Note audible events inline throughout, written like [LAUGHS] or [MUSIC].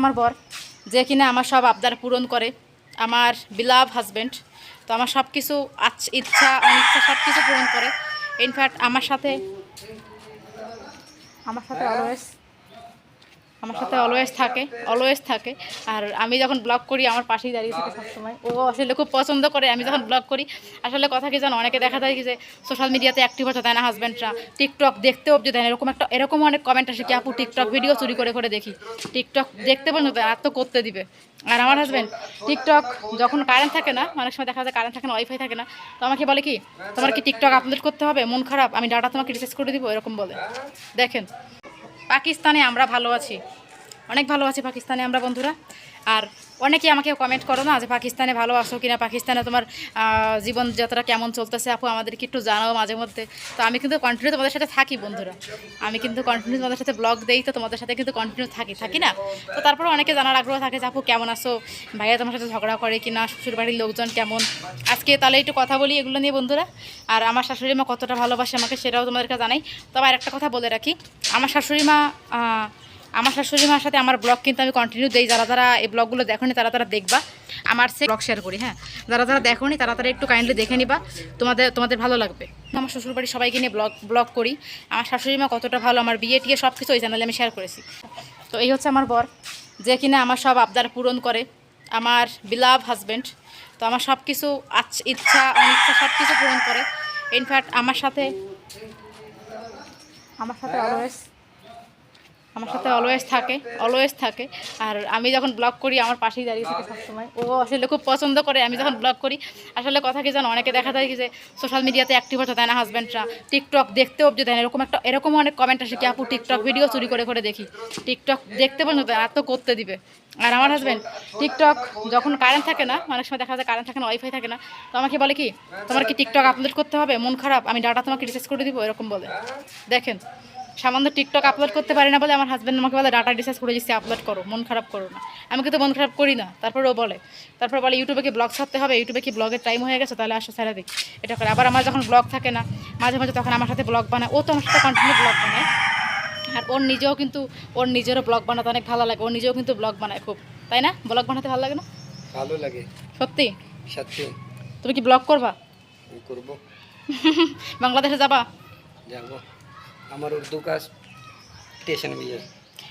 আমার বর, যে কিনা আমার সব আবদার পূরণ করে, আমার বিলাভ হাজব্যান্ড তো আমার সব কিছু ইচ্ছা, অনিচ্ছা সব কিছু পূরণ করে। ইনফ্যাক্ট আমার সাথে আমার সাথে অলওয়েজ আমার সাথে অলওয়েজ থাকে অলওয়েজ থাকে। আর আমি যখন ব্লগ করি, আমার পাশেই দাঁড়িয়ে থাকে সবসময়। ও আসলে খুব পছন্দ করে, আমি যখন ব্লগ করি, আসলে কথা কি জানো, অনেকে দেখা যায় যে সোশ্যাল মিডিয়াতে অ্যাক্টিভ হতে দেয় না হাজব্যান্ডরা টিকটক দেখতে অবধি দেয় না, এরকম একটা, এরকম অনেক কমেন্ট আসে কি, আপু টিকটক ভিডিও চুরি করে করে দেখি। টিকটক দেখতে পর্যন্ত আর তো করতে দিবে। আর আমার হাজব্যান্ড টিকটক যখন কারেন্ট থাকে না, অনেক সময় দেখা যায় কারেন্ট থাকে না ওয়াইফাই থাকে না, তো আমাকে বলে কি, তোমার কি টিকটক আপলোড করতে হবে? মন খারাপ, আমি ডাটা তোমাকে রিচার্জ করে দিব, এরকম বলে। দেখেন। পাকিস্তানে আমরা ভালো আছি। অনেক ভালো আছি পাকিস্তানে আমরা বন্ধুরা। আর অনেকেই আমাকে কমেন্ট করো না যে পাকিস্তানে ভালো আছো কিনা? পাকিস্তানে তোমার জীবনযাত্রা কেমন চলতেছে? আপু, আমাদেরকে একটু জানাও মাঝে মধ্যে। তো আমি কিন্তু কন্টিনিউ তোমাদের সাথে থাকি বন্ধুরা। আমি কিন্তু কন্টিনিউ তোমাদের সাথে ব্লগ দেই, তো তোমাদের সাথে কিন্তু কন্টিনিউ থাকি থাকি না? তো তারপরে অনেকে জানার আগ্রহ থাকে যে, আপু, কেমন আসো ভাইয়া তোমার সাথে ঝগড়া করে কিনা? শ্বশুর বাড়ির লোকজন কেমন? আজকে তাহলে একটু কথা বলি এগুলো নিয়ে বন্ধুরা। আর আমার শাশুড়ি মা কতটা ভালোবাসে আমাকে সেটাও তোমাদেরকে জানাই। তবে আর একটা কথা বলে রাখি। আমার শাশুড়ি মা আমার শাশুড়ি মার সাথে আমার ব্লগ কিন্তু আমি কন্টিনিউ দেই। যারা যারা এই ব্লগগুলো দেখোনি, তারা তারা দেখবা। আমার সে ব্লগ শেয়ার করি হ্যাঁ? যারা যারা দেখোনি, তারা তারা একটু কাইন্ডলি দেখে নিবা। তোমাদের তোমাদের ভালো লাগবে। আমার শ্বশুরবাড়ি সবাইকে নিয়ে ব্লগ ব্লগ করি। আমার শাশুড়ি মা কতটা ভালো, আমার বিয়ে টিয়ে সব কিছু ওই চ্যানেলে আমি শেয়ার করেছি। তো এই হচ্ছে আমার বর, যে কিনা আমার সব আবদার পূরণ করে। আমার বিলাভ হাজব্যান্ড তো আমার সব কিছু ইচ্ছা, অনিচ্ছা সব কিছু পূরণ করে। ইনফ্যাক্ট আমার সাথে আমার সাথে অলওয়েজ আমার সাথে অলওয়েজ থাকে অলওয়েজ থাকে। আর আমি যখন ব্লগ করি, আমার পাশেই দাঁড়িয়ে থাকে সবসময়। ও আসলে খুব পছন্দ করে, আমি যখন ব্লগ করি, আসলে কথা কি জানো, অনেকে দেখা যায় যে সোশ্যাল মিডিয়াতে অ্যাক্টিভ হতে দেয় না হাজব্যান্ডরা টিকটক দেখতে অবধি দেয় না, এরকম একটা, এরকম অনেক কমেন্ট আসে কি, আপু টিকটক ভিডিও চুরি করে করে দেখি। টিকটক দেখতে পর্যন্ত আর তো করতে দিবে। আর আমার হাজব্যান্ড টিকটক যখন কারেন্ট থাকে না, অনেক সময় দেখা যায় কারেন্ট থাকে না ওয়াইফাই থাকে না, তো আমাকে বলে কি, তোমার কি টিকটক আপলোড করতে হবে? মন খারাপ, আমি ডাটা তোমাকে রিচার্জ করে দিব, এরকম বলে। দেখেন সামান্য টিকটক আপলোড করতে পারি না বলে আমার হাজব্যান্ড আমাকে বলে ডাটা রিচার্জ করে দিচ্ছি আপলোড করো মন খারাপ করো না। আমি কিন্তু মন খারাপ করি না। তারপর ও বলে তারপর বলে ইউটিউবে কি ব্লগ ছাড়তে হবে? ইউটিউবে কি ব্লগের টাইম হয়ে গেছে? তাহলে আসো ছেড়ে দিই এটা করে। আবার আমার যখন ব্লগ থাকে না মাঝে মাঝে তখন আমার সাথে ব্লগ বানায়। ও তো আমার সাথে কন্টিনিউ ব্লগ বানায়। আর ওর নিজেও কিন্তু ওর নিজেরও ব্লগ বানাতে অনেক ভালো লাগে। ও নিজেও কিন্তু ব্লগ বানায় খুব। তাই না? ব্লগ বানাতে ভালো লাগে না? ভালো লাগে। সত্যি? সত্যি। তুমি কি ব্লগ করবা? আমি করব। বাংলাদেশে যাবা? যাব। আমার উর্দু কাজ স্টেশন भी है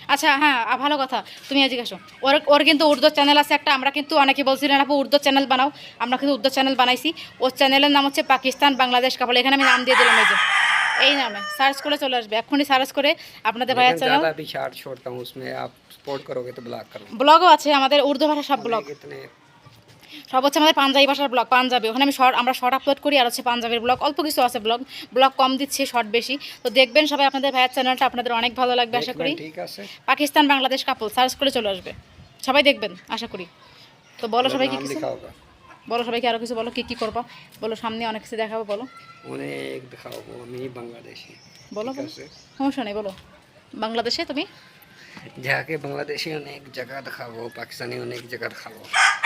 আচ্ছা হ্যাঁ আ, ভালো কথা তুমি আজকে আসো ওর ওর কিন্তু উর্দু চ্যানেল আছে একটা আমরা কিন্তু অনেকে বলছিলেন আপু উর্দু চ্যানেল বানাও আমরা কিন্তু উর্দু চ্যানেল বানাইছি ওর চ্যানেলের নাম হচ্ছে পাকিস্তান বাংলাদেশ কাপড় এখানে আমি নাম দিয়ে দিলাম এই যে এই নামে সার্চ করে চলে আসবে এক্ষুনি সার্চ করে আপনাদের ভাইয়ের लेकिन চ্যানেল ज़्यादा भी शार्ट छोड़ता हूँ उसमें आप सपोर्ट करोगे तो ब्लॉक करो ব্লগও আছে আমাদের উর্দু ভাষা সব ব্লগ कितने সব হচ্ছে আমাদের পাঞ্জাবি ভাষার ব্লগ পাঞ্জাবি। ওখানে আমি শর্ট আমরা শর্ট আপলোড করি আর হচ্ছে পাঞ্জাবির ব্লগ অল্প কিছু আছে ব্লগ ব্লগ কম দিচ্ছে শর্ট বেশি। তো দেখবেন সবাই আপনাদের ভাইয়ের চ্যানেলটা আপনাদের অনেক ভালো লাগবে আশা করি। পাকিস্তান বাংলাদেশ কাপল সার্চ করে চলে আসবে। সবাই দেখবেন আশা করি। তো বলো সবাই কি কিছু? বলো সবাইকে আরও কিছু বলো কি কি করবা? বলো সামনে অনেক কিছু দেখাবো বলো। অনেক দেখাবো আমি বাংলাদেশি। বলো সমস্যা নেই বলো। বাংলাদেশে তুমি? যাকে বাংলাদেশে অনেক জায়গা দেখাবো পাকিস্তানি অনেক জায়গা দেখাবো।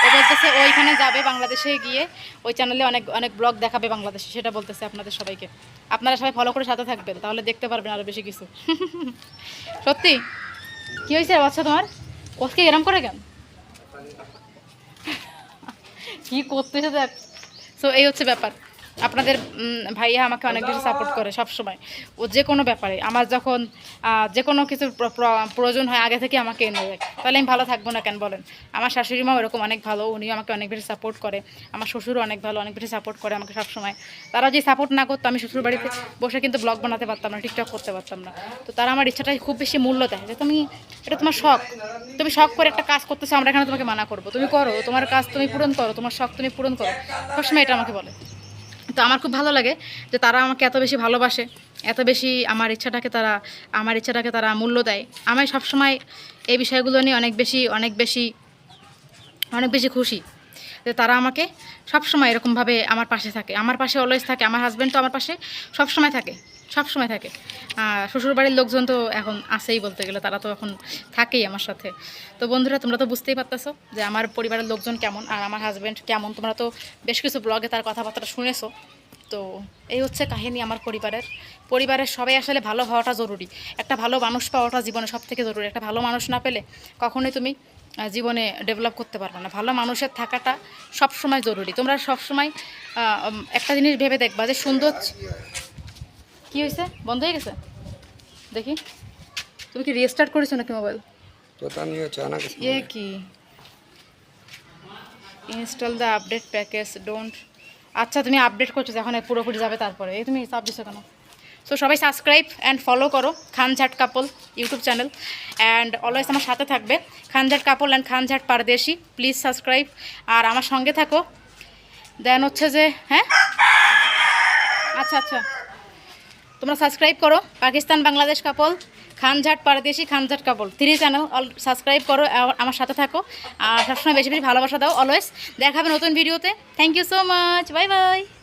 ও বলতেছে ওইখানে যাবে বাংলাদেশে গিয়ে, ওই চ্যানেলে অনেক অনেক ব্লগ দেখাবে বাংলাদেশে, সেটা বলতেছে আপনাদের সবাইকে। আপনারা সবাই ফলো করে সাথে থাকবেন, তাহলে দেখতে পারবেন আরও বেশি কিছু। [LAUGHS] সত্যি? কী হয়েছে বাচ্চা তোমার? কোথকে এরম করে কেন? [LAUGHS] কী করতেছে দেখ। সো এই হচ্ছে ব্যাপার। আপনাদের ভাইয়া আমাকে অনেক বেশি সাপোর্ট করে সব সময় ও যে কোনো ব্যাপারে, আমার যখন যে কোনো কিছু প্র- প্র- প্রয়োজন হয়, আগে থেকে আমাকে এনে দেয়। তাহলে আমি ভালো থাকব না কেন বলেন? আমার শাশুড়ি মাও এরকম অনেক ভালো, উনিও আমাকে অনেক বেশি সাপোর্ট করে। আমার শ্বশুরও অনেক ভালো, অনেক বেশি সাপোর্ট করে আমাকে সব সময় তারা যে সাপোর্ট না করতো, আমি শ্বশুর বাড়িতে বসে কিন্তু ব্লগ বানাতে পারতাম না টিকটক করতে পারতাম না। তো তারা আমার ইচ্ছাটাই খুব বেশি মূল্য দেয় যে, তুমি, এটা তোমার শখ। তুমি শখ করে একটা কাজ করতেছো, আমরা এখানে তোমাকে মানা করব? তুমি করো, তোমার কাজ তুমি পূরণ করো, তোমার শখ তুমি পূরণ করো। সবসময় এটা আমাকে বলে। তো আমার খুব ভালো লাগে যে তারা আমাকে এত বেশি ভালোবাসে, এত বেশি আমার ইচ্ছাটাকে তারা, আমার ইচ্ছাটাকে তারা মূল্য দেয়। আমি সবসময় এই বিষয়গুলো নিয়ে অনেক বেশি অনেক বেশি অনেক বেশি খুশি। যে তারা আমাকে সবসময় এরকমভাবে আমার পাশে থাকে। আমার পাশে অলওয়েজ থাকে, আমার হাজব্যান্ড তো আমার পাশে সবসময় থাকে সবসময় থাকে। শ্বশুরবাড়ির লোকজন তো এখন আছেই বলতে গেলে, তারা তো এখন থাকেই আমার সাথে। তো বন্ধুরা, তোমরা তো বুঝতেই পারতেছো যে আমার পরিবারের লোকজন কেমন আর আমার হাজব্যান্ড কেমন। তোমরা তো বেশ কিছু ব্লগে তার কথাবার্তা শুনেছো। তো এই হচ্ছে কাহিনী আমার পরিবারের। পরিবারের সবাই আসলে ভালো হওয়াটা জরুরি। একটা ভালো মানুষ পাওয়াটা জীবনে সব থেকে জরুরি। একটা ভালো মানুষ না পেলে কখনোই তুমি জীবনে ডেভেলপ করতে পারব না। ভালো মানুষের থাকাটা সব সময় জরুরি। তোমরা সব সময় একটা জিনিস ভেবে দেখবা যে সুন্দর কি হয়েছে? বন্ধ হয়ে গেছে? দেখি। তুমি কি রিস্টার্ট করেছ নাকি মোবাইল এ কি? Install the update package don't আচ্ছা তুমি আপডেট করছ এখন পুরোপুরি যাবে তারপরে। এই তুমি চাপ দিছো কেন? সো সবাই সাবস্ক্রাইব অ্যান্ড ফলো করো Khanjhat couple YouTube channel and always আমার সাথে থাকবে Khanjhat couple and Khanjhat Pardesi please subscribe আর আমার সঙ্গে থাকো। দেন হচ্ছে যে হ্যাঁ? আচ্ছা আচ্ছা। তোমরা সাবস্ক্রাইব করো Pakistan Bangladesh couple Khanjhat Pardesi Khanjhat couple three channel all subscribe করো আমার সাথে থাকো। আর সবসময় বেশি বেশি ভালোবাসা দাও অলওয়েজ দেখাবে নতুন ভিডিওতে thank you so much bye bye